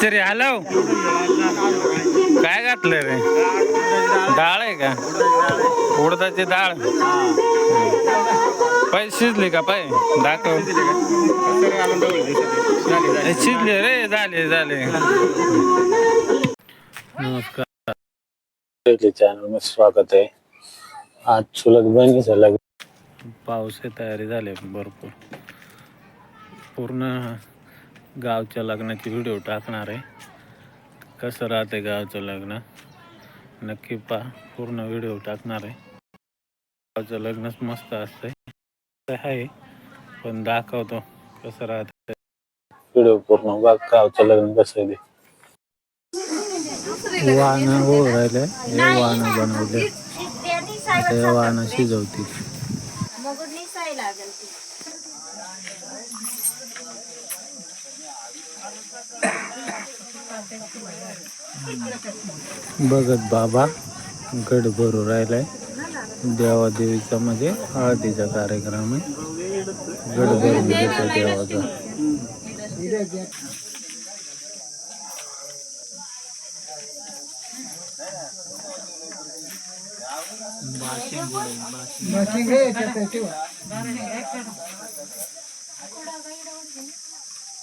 मिस्त्री hello काय घातलं रे? डाळ आहे का? उडदाची डाळ. पाय शिजले का पाय? दाखव. शिजले रे झाले झाले. नमस्कार. चॅनलमध्ये स्वागत आहे. आज चुलत बहिणीचं लग्न. पाऊस तयारी झाली भरपूर. पूर्ण गावच्या लग्नाची व्हिडिओ टाकणार आहे. कसं राहते गावचं लग्न? नक्की पा पूर्ण व्हिडिओ टाकणार आहे. गावचं लग्नच मस्त असतंय. आहे पण दाखवतो कसं राहतं व्हिडिओ पूर्ण बघ गावचं लग्न कसं आहे वाहनं हो राहिले हे वाहनं बनवले ते वाहनं शिजवतील मग निसाय लागेल ती बघत बाबा गड भरू राहिलाय. देवादेवीचा म्हणजे हळदीचा कार्यक्रम आहे. गड भरून घेतो देवाचा.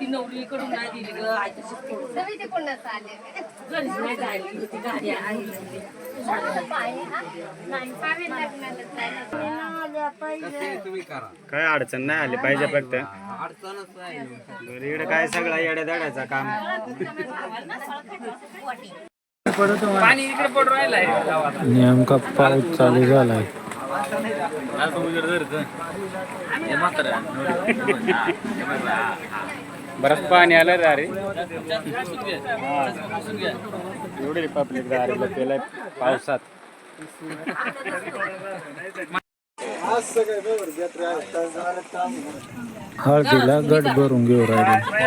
ती नवरी कडून नाही दिली ग सगळी ते कोणाच आले? घरीच नाही जायला ती गाडी आहे. नाही पावे लग्नाला जायला पाहिजे काय अडचण नाही आली पाहिजे फक्त. इकडे काय सगळा येड्या दड्याचा काम नेमका पाऊस चालू झालाय. बरंच पाणी आलं रे अरे. एवढी पब्लिक अरे केलंय पावसात. हळदीला गड भरून घेऊ राहिले.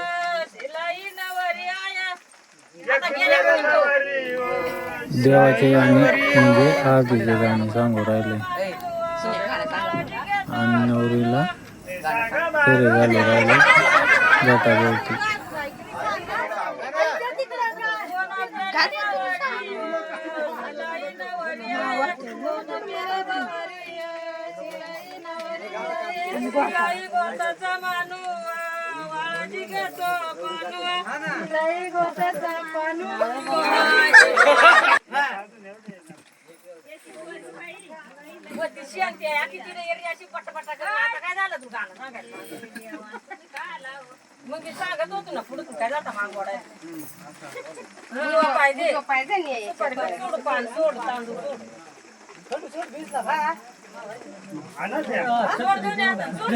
देवाचे गाणे म्हणजे हळदीचे गाणे सांगू राहिले. आणि नवरीला फेरे झाले राहिले. जाता बोलते गोताचा गटाभोवती शांती आहे. किती एरियाची पटपटा कर आता काय झालं तू गाणं सांगायला मग मी सांगत होतो ना पुढे काय जाता मागवडाय पाहिजे. पाहिजे नाही सोड पान सोड तांदूळ सोड. सोड देऊ दे आता, सोड.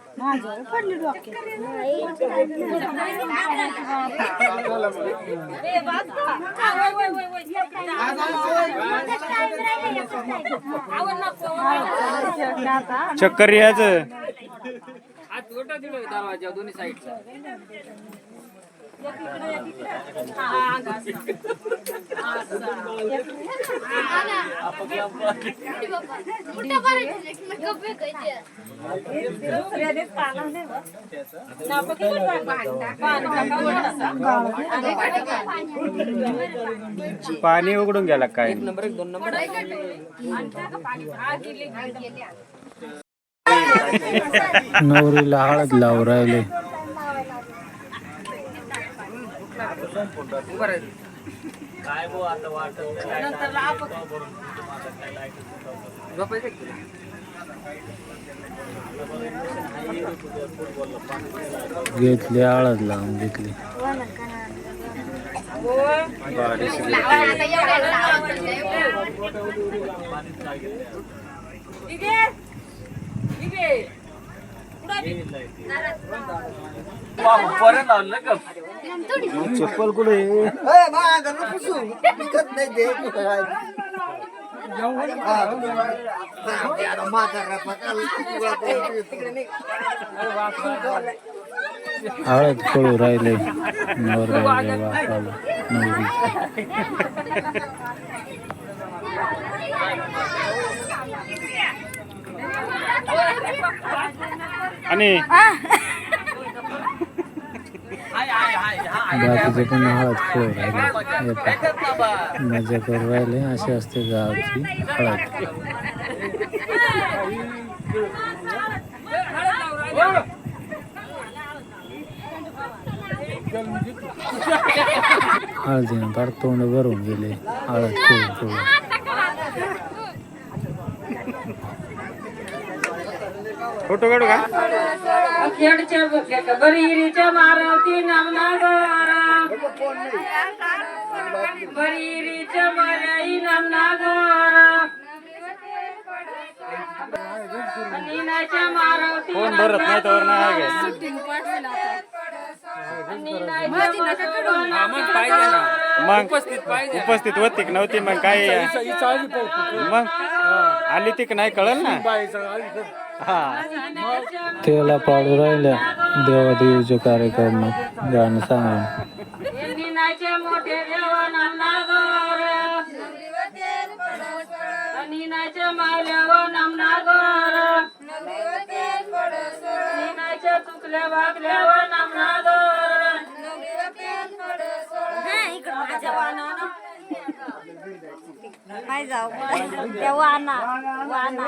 असं काय सांग? चक्कर यायचं पाणी उघडून गेला काय? नवरीला हळद लावून राहिले. घेतली हळद लावून घेतली. चप्पल कुठे हळद कळू राहिले नवऱ्याला बापाला आणि बाकीचे पण हळद कळू राहिले. मजा करू राहिले. असे असते गावाची हळद. हळदीनं फार तोंड भरून गेले. हळद कळू कळू फोटो काढू का? खेडच्या बुक्यात बरीरीच्या मारवती नामना गोरा बरीरीच्या माराई नामना गोरा नीनाच्या मारवती फोन भरत नाही तर नाही आहे मग उपस्थित होती की नव्हती? मग काय? मग आली ती की नाही? कळल ना? त्याला पाडू राहिल्या देवादेवीचे कार्यक्रमात गाणं नीनाचे नाही जाऊ? त्या वाना. वाना.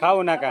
kau naka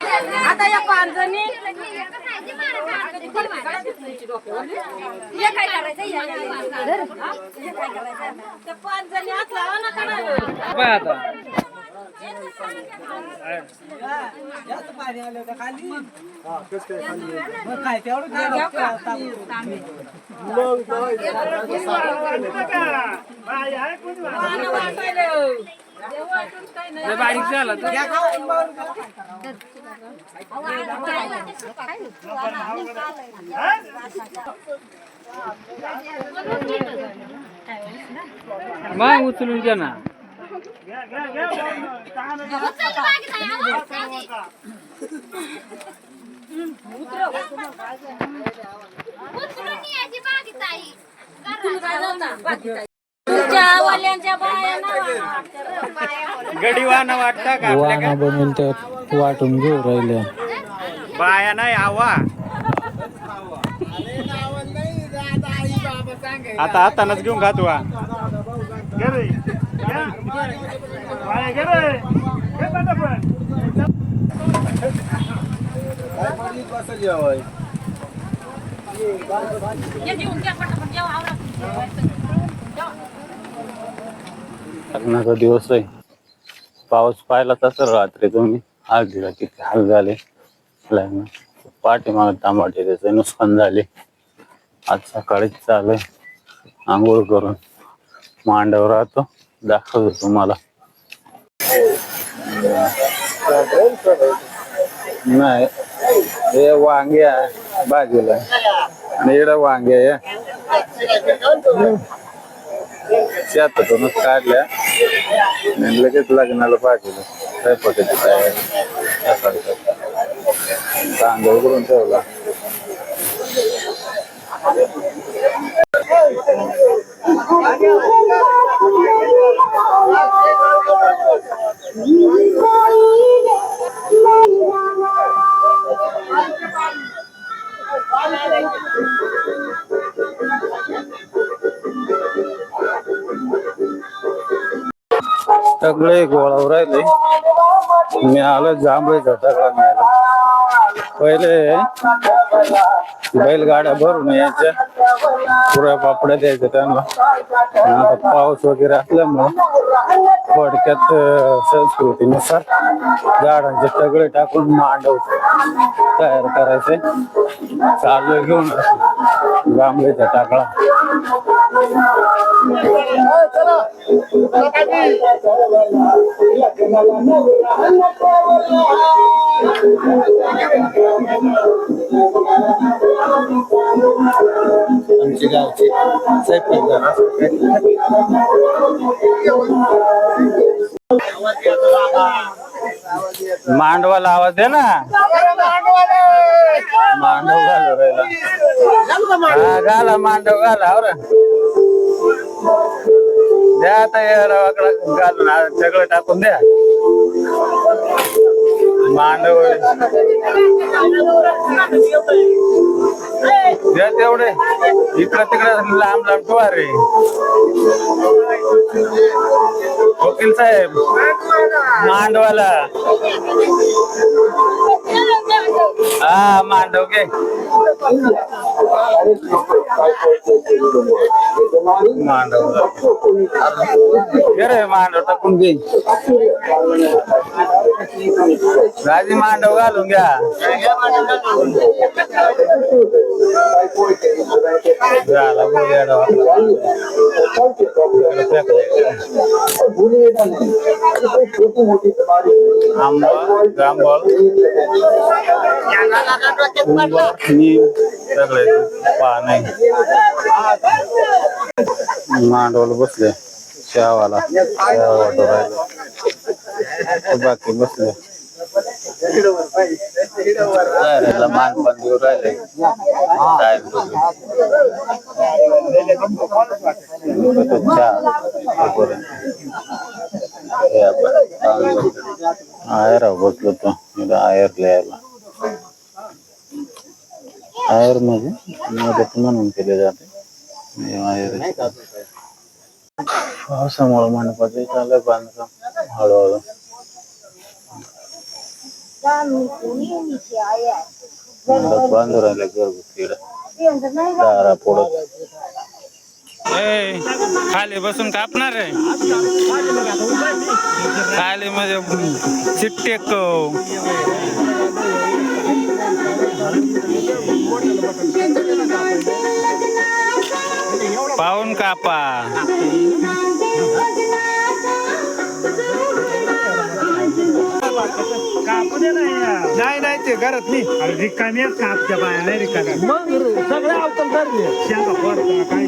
आता या पाच जणी हे काय करायचं? हे काय करायचं? त्या ना. पानं काही नाही. मग उचलून घ्या ना. काय नव्हता, बाकी काय. तुमच्या वाल्यांच्या बाया ना. गडी वाहन वाटता का वाहना आपल्या बनवून त्यात वाटून घेऊ राहिल्या. बाया नाही आवा. आता हातानच घेऊन घातू हा. घेऊन घ्या पटापट. जेवा आवरा. लग्नाचा दिवस आहे. पाऊस पाहिला तसं रात्री तुम्ही. आज दिला किती हाल झाले. लग्न. पाठीमाग टमाटे त्याचे नुकसान झाले. आज सकाळीच चालू आहे. आंघोळ करून मांडव राहतो. दाखवतो तुम्हाला. नाही. हे वांगे आहे. बाजूला. आणि इकडं वांगे आहे. शेतातूनच काढल्या. आणि लगेच लग्नाला पाठवलं. स्वयंपाकाची तयारी तांदूळ करून ठेवला. सगळे गोळावर राहिले. मी आलो जांभळीचा टकला मिळाला पहिले बैलगाड्या भरून यायच्या. पुऱ्या पापड्या द्यायच्या त्यांना. आता पाऊस वगैरे असल्यामुळं थोडक्यात संस्कृतीनुसार झाडांचे तगडे टाकून मांडव तयार करायचे. चालू घेऊन. जांभळीचा टाकळा आमची गावची मांडवाला आवाज दे ना. मांडव घालू राहिला. घाला मांडव घाला हो द्या आता या घालून सगळं टाकून द्या. मांडव. द्या तेवढे. इकडं तिकडं लांब लांब ठेवा रे. वकील साहेब मांडवाला. हा मांडव घे मांडव घे रे मांडव टाकून घे राजी मांडव घालून घ्या झाला बघ येडा आपला. इकडं सगळे पाने मांडवला बसले राहिला बाकी बसले. मान पण देऊ राहिले. आयर बसलो तो आयर लिहायला आयरमध्ये. मदत म्हणून केले जाते. आयर पावसामुळे मंडपाचे चाललं बांधकाम हळूहळू. मंडप बांधून राहिले घरगुती दारा पोडत खाली बसून कापणार आहे? खाली म्हणजे मध्ये चिट्टेक पाहून कापा. नाही नाही ते घरात नाही. अरे रिकाम्याच कापच्या बाया? नाही रिकाम्या. मग सगळे शेंगा फरका काय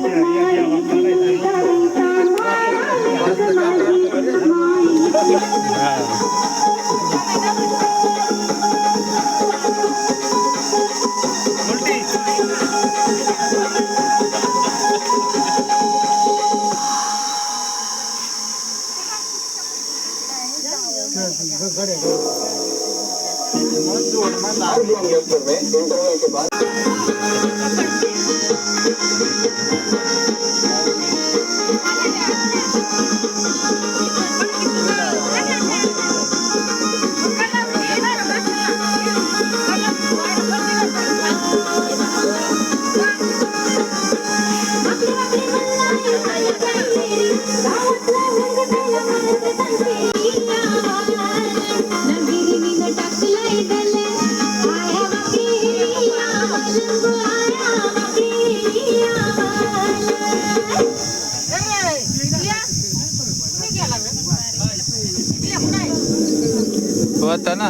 होता ना.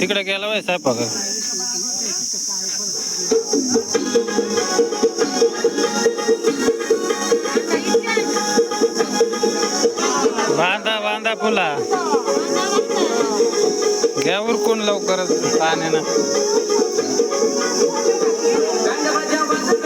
तिकडे गेला वय स्वयंपाक. बांधा बांधा फुला. घ्या उरकून लवकरच पाण्यानं.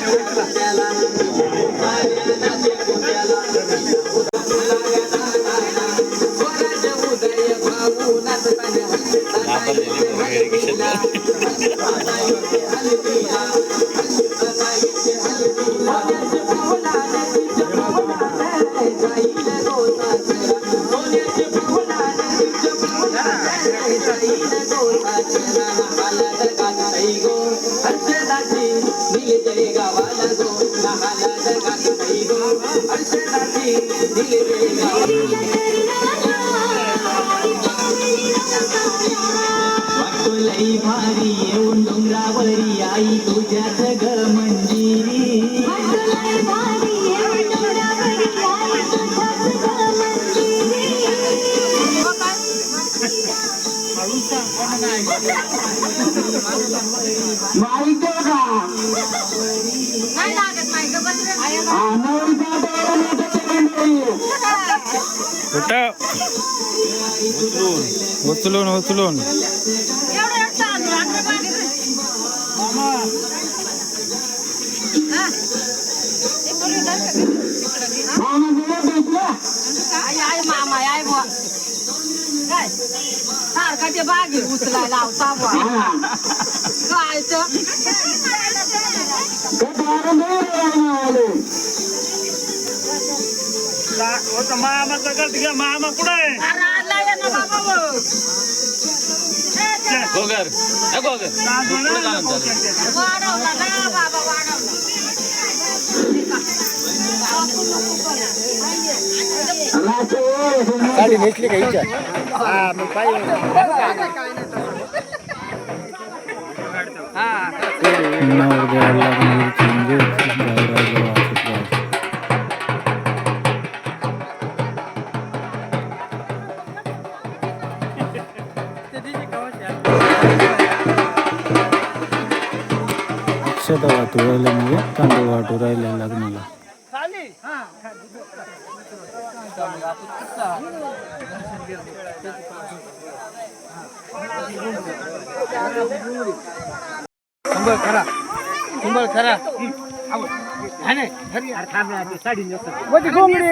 Gracias. भारी येऊन डोंगरावरी आई तुझ्याच ग मंजिरी माहिती का नाही लागत नाही गं, बस रे. अनोळखा काय सारखा ते बागी उचलायला लावता बुवा काय तर मामाचा गट घ्या मामा कुठं आहे अरे आला ये ना बाबा बुवा. गोगर हा गोगर वाढवला ना बाबा वाढवला साडी नेसली का हिच्या हा मग पाहिजे नवरदेवाला वाटू राहिल्या म्हणजे तांदूळ वाटू राहिल्या लग्नाला कुंभळ खरा. कुंभळ खरा.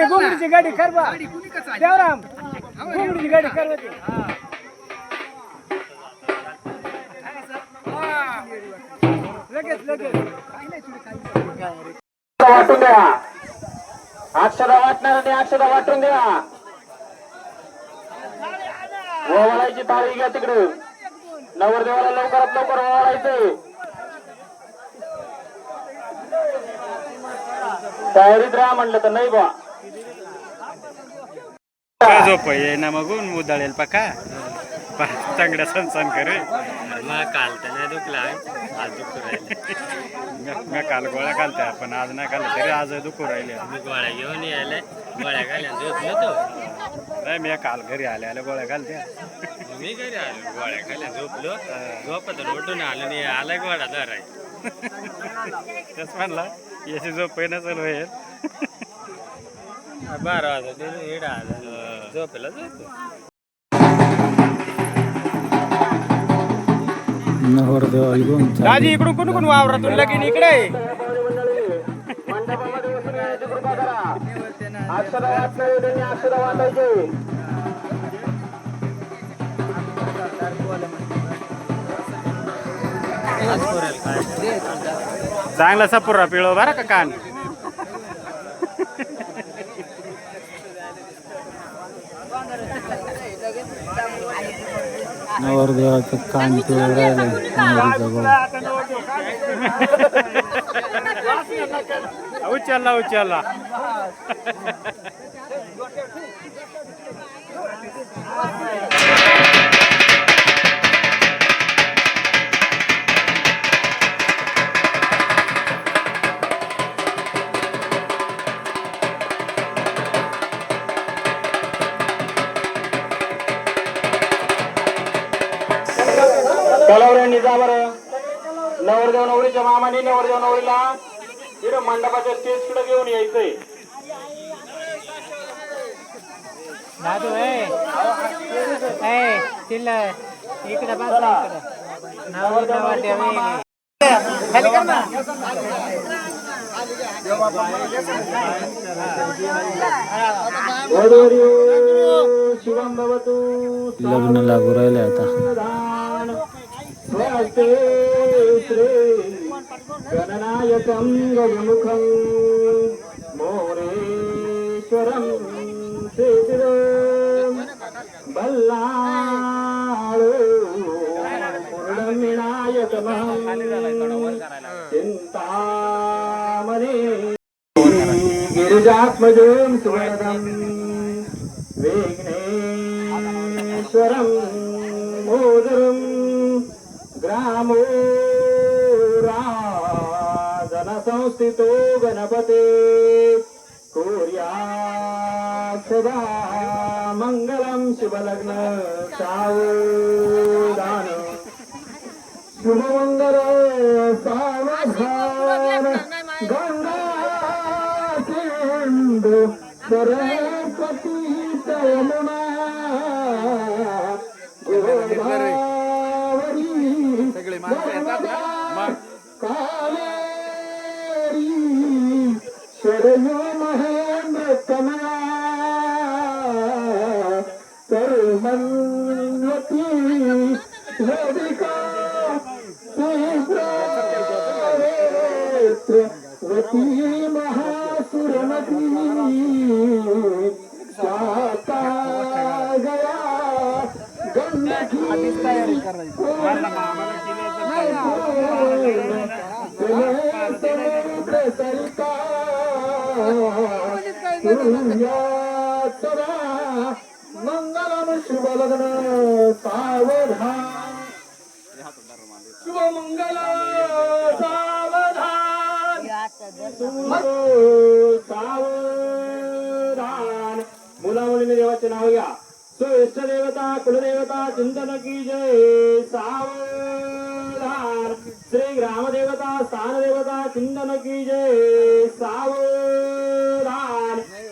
गोंगडीची गाडी करवा. देवराम गोंगडीची गाडी करवा वाटून द्या. अक्षरा वाटणाऱ्याने अक्षरा वाटून द्या. ओवाळायची ताळी घ्या तिकडे. नवरदेवाला लवकरात लवकर ओवाळायचं. तयारीत राहा म्हणलं तर नाही बा. झोप ना मगून उदाळेल पका. चांगल्या सणसण करे काल तर नाही दुखला आज दुखू मी काल गोळ्या घालत्या पण आज नाही खाल्लं तरी आज दुखू राहिले. मी गोळ्या घेऊन यायला गोळ्या घाल्या झोपलो तो. नाही मी काल घरी आले आले गोळ्या घालत्या मी घरी आलो गोळ्या खाल्या झोपलो. झोपत उठून आलो नाही आला गोळा धर आहे तेच म्हणला याची झोप नसेल होईल. बारा वाजता येडा आला. झोपेला झोपतो दाजी इकडून कोण कोण वावरातून? लगीन इकडे. चांगला सपुरा पिळो बरं का कान? नवरदेवाचं कान पिळून राहिलं नवरीचा उचलला उचलला. मामाने नवरदेव नवरीला इकडं मंडपाच्या स्टेजकडे घेऊन यायचंय? शिवम भवतु लग्न लागू राहिले आता. గణనాయకం గజముఖం మోరేశ్వరం శ్రీశిరో బల్లాడు వినాయకమహం చింతామణి గిరిజాత్మజం సువరం విఘ్నేశ్వరం మోదరం గ్రామో सुवरदं विघ्नेश्वरं मोदरं ग्रामो राजनसंस्थितो गणपते कुर्यात् सदा मङ्गलं शिवलग्न सावधान शुभमङ्गल सावधान गंगा सिंधु सरस्वती यमुना मंगलम शुभ लग्न सावधान। शुभ मंगल सावधान सावधान। मुला मुलीने देवाचे नाव घ्या. सो इष्ट देवता कुलदेवता चिंतन की जय सावधान. श्री ग्रामदेवता स्थान देवता चिंतन की जय सावधान।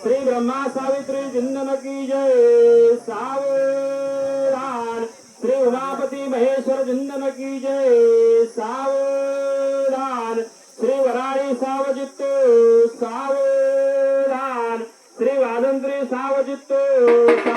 श्री ब्रह्मा सावित्री चिंतन की जय। सावधान। श्री उमापती महेश्वर चिंतन की जय। सावधान। श्री वराळी सावजित्तो। सावधान। श्री वादंत्री सावजित्तो।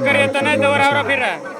चक्कर येत नाही जवळ फिरा.